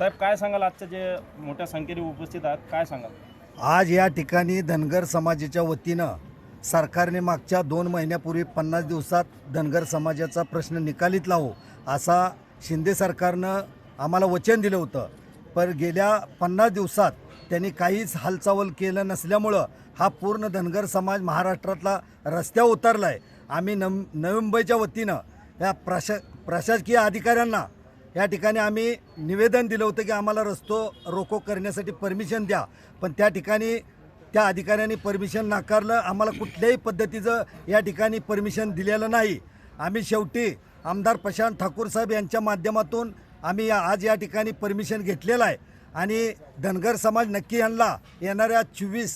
साहेब काय सांगाल? आजच्या जे मोठ्या संख्येने उपस्थित आहात काय सांगाल? आज या ठिकाणी धनगर समाजाच्या वतीनं सरकारने मागच्या दोन महिन्यापूर्वी पन्नास दिवसात धनगर समाजाचा प्रश्न निकालीत लावू असा शिंदे सरकारनं आम्हाला वचन दिलं होतं. पण गेल्या पन्नास दिवसात त्यांनी काहीच हालचाल केलं नसल्यामुळं हा पूर्ण धनगर समाज महाराष्ट्रातला रस्त्यावर उतरला आहे आम्ही नम नवी मुंबईच्या वतीनं या प्रशा प्रशासकीय अधिकाऱ्यांना या ठिकाणी आम्ही निवेदन दिलं होतं की आम्हाला रस्तो रोको करण्यासाठी परमिशन द्या. पण त्या ठिकाणी त्या अधिकाऱ्यांनी परमिशन नाकारलं. आम्हाला कुठल्याही पद्धतीचं या ठिकाणी परमिशन दिलेलं नाही. आम्ही शेवटी आमदार प्रशांत ठाकूर साहेब यांच्या माध्यमातून आम्ही या आज या ठिकाणी परमिशन घेतलेलं आहे. आणि धनगर समाज नक्की यांना येणाऱ्या चोवीस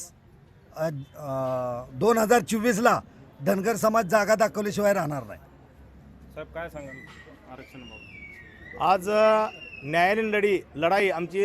दोन हजार चोवीसला धनगर समाज जागा दाखवल्याशिवाय राहणार नाही. साहेब काय सांगाल? आरक्षण आज न्यायालयीन लढी लढाई आमची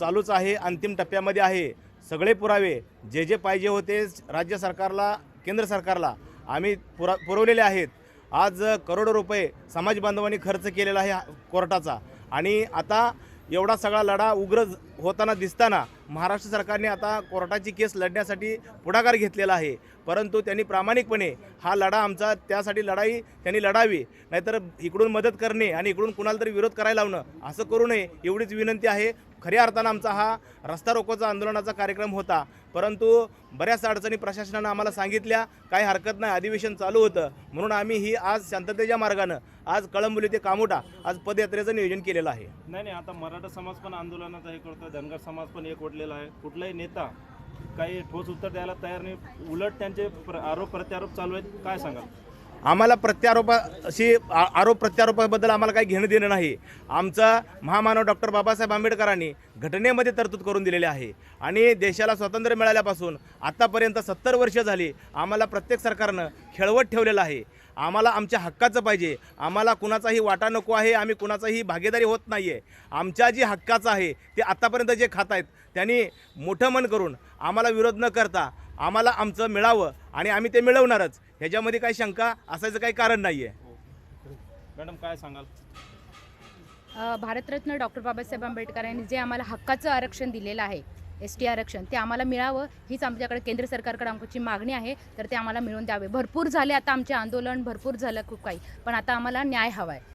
चालूच आहे अंतिम टप्प्यामध्ये आहे. सगळे पुरावे जे जे पाहिजे होते राज्य सरकारला केंद्र सरकारला आम्ही पुरा पुरवलेले आहेत. आज करोडो रुपये समाज बांधवांनी खर्च केलेला आहे हा- कोर्टाचा. आणि आता एवढा सगळा लढा उग्र होताना दिसताना महाराष्ट्र सरकारने आता कोर्टाची केस लढण्यासाठी पुढाकार घेतलेला आहे. परंतु त्यांनी प्रामाणिकपणे हा लढा आमचा त्यासाठी लढाई त्यांनी लढावी नाहीतर इकडून मदत करणे आणि इकडून कुणाला तरी विरोध करायला लावणं असं करू नये एवढीच विनंती आहे. खऱ्या अर्थानं आमचा हा रस्ता रोकोचा आंदोलनाचा कार्यक्रम होता. परंतु बऱ्याच अडचणी प्रशासनानं आम्हाला सांगितल्या. काही हरकत नाही अधिवेशन चालू होतं. म्हणून आम्ही ही आज शांततेच्या मार्गानं आज कळंबोली ते कामोटा आज पदयात्रेचं नियोजन केलेलं आहे. नाही नाही आता मराठा समाज पण आंदोलनाचा हे करतो धनगर समाज पण एकवटलेला आहे. कुठलाही नेता काही ठोस उत्तर द्यायला तयार नाही. उलट त्यांचे प्र- आरोप प्रत्यारोप चालू आहेत. काय सांगाल? आम्हाला प्रत्यारोपा अशी आरोप प्रत्यारोपाबद्दल आम्हाला काही घेणं देणं नाही. आमचा महामानव डॉक्टर बाबासाहेब आंबेडकरांनी घटनेमध्ये तरतूद करून दिलेली आहे. आणि देशाला स्वातंत्र्य मिळाल्यापासून आत्तापर्यंत सत्तर वर्ष झाली आम्हाला प्रत्येक सरकारनं खेळवत ठेवलेलं आहे. आम्हाला आमच्या हक्काचं पाहिजे. आम्हाला कुणाचाही वाटा नको आहे. आम्ही कुणाचाही भागीदारी होत नाही आहे आमच्या जी हक्काचं आहे ते आत्तापर्यंत जे खात आहेत त्यांनी मोठं मन करून आम्हाला विरोध न करता आम्हाला आमचं मिळावं आणि आम्ही ते मिळवणारच. ह्याच्यामध्ये काही शंका असायचं काही कारण नाही आहे मॅडम काय सांगाल? भारतरत्न डॉक्टर बाबासाहेब आंबेडकर यांनी जे आम्हाला हक्काचं आरक्षण दिलेलं आहे एस टी आरक्षण ते आम्हाला मिळावं हीच आमच्याकडे केंद्र सरकारकडे आमची मागणी आहे तर ते आम्हाला मिळवून द्यावे. भरपूर झाले आता आमचे आंदोलन भरपूर झालं खूप काही पण आता आम्हाला न्याय हवा आहे